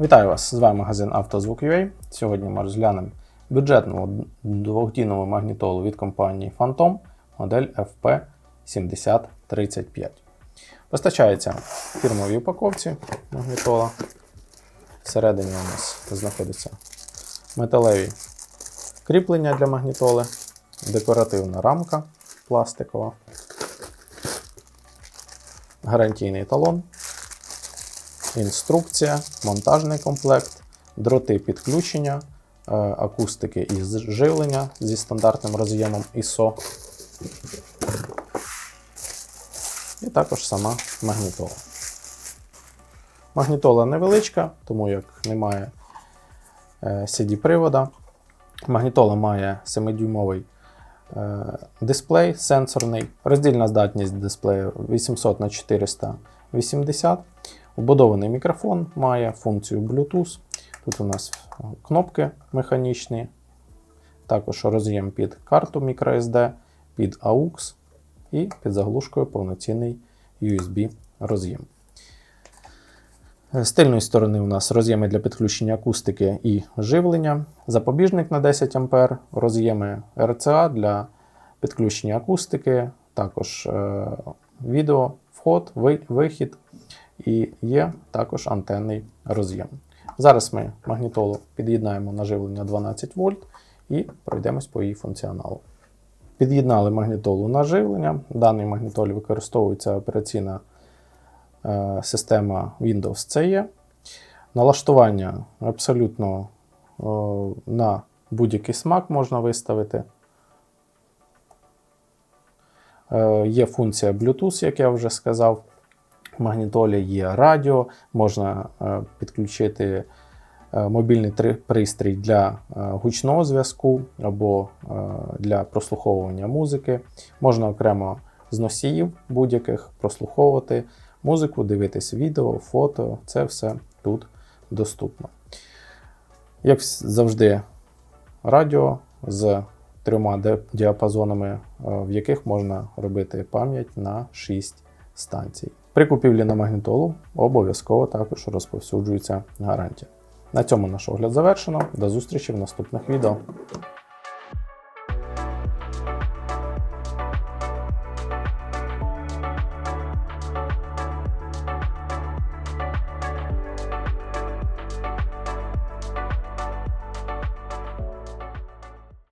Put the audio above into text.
Вітаю вас! З вами магазин «Автозвук.UA». Сьогодні ми розглянемо бюджетну двохдінову магнітолу від компанії Phantom модель FP7035. Постачається в фірмовій упаковці магнітола. Всередині у нас знаходяться металеві кріплення для магнітоли, декоративна рамка пластикова, гарантійний талон, інструкція, монтажний комплект, дроти підключення, е, акустики і живлення зі стандартним роз'ємом ISO. І також сама магнітола. Магнітола невеличка, тому як немає е, CD-привода. Магнітола має 7-дюймовий е, дисплей сенсорний, роздільна здатність дисплею 800 на 480. Вбудований мікрофон має функцію Bluetooth. Тут у нас кнопки механічні, також роз'єм під карту microSD, під AUX і під заглушкою повноцінний USB роз'єм. З тильної сторони у нас роз'єми для підключення акустики і живлення, запобіжник на 10 А, роз'єми RCA для підключення акустики, також е, відео, вход, ви- вихід і є також антенний роз'єм. Зараз ми магнітолу під'єднаємо на живлення 12 вольт і пройдемось по її функціоналу. Під'єднали магнітолу на живлення. В даній магнітолі використовується операційна е, система Windows CE. Налаштування абсолютно о, на будь-який смак можна виставити. Е, Є функція Bluetooth, як я вже сказав. Магнітолі є радіо, можна е, підключити е, мобільний пристрій для е, гучного зв'язку або для прослуховування музики. Можна окремо з носіїв будь-яких прослуховувати музику, дивитись відео, фото. Це все тут доступно. Як завжди, радіо з трьома діапазонами, в яких можна робити пам'ять на 6 станцій. При купівлі на магнітолу обов'язково також розповсюджується гарантія. На цьому наш огляд завершено. До зустрічі в наступних відео.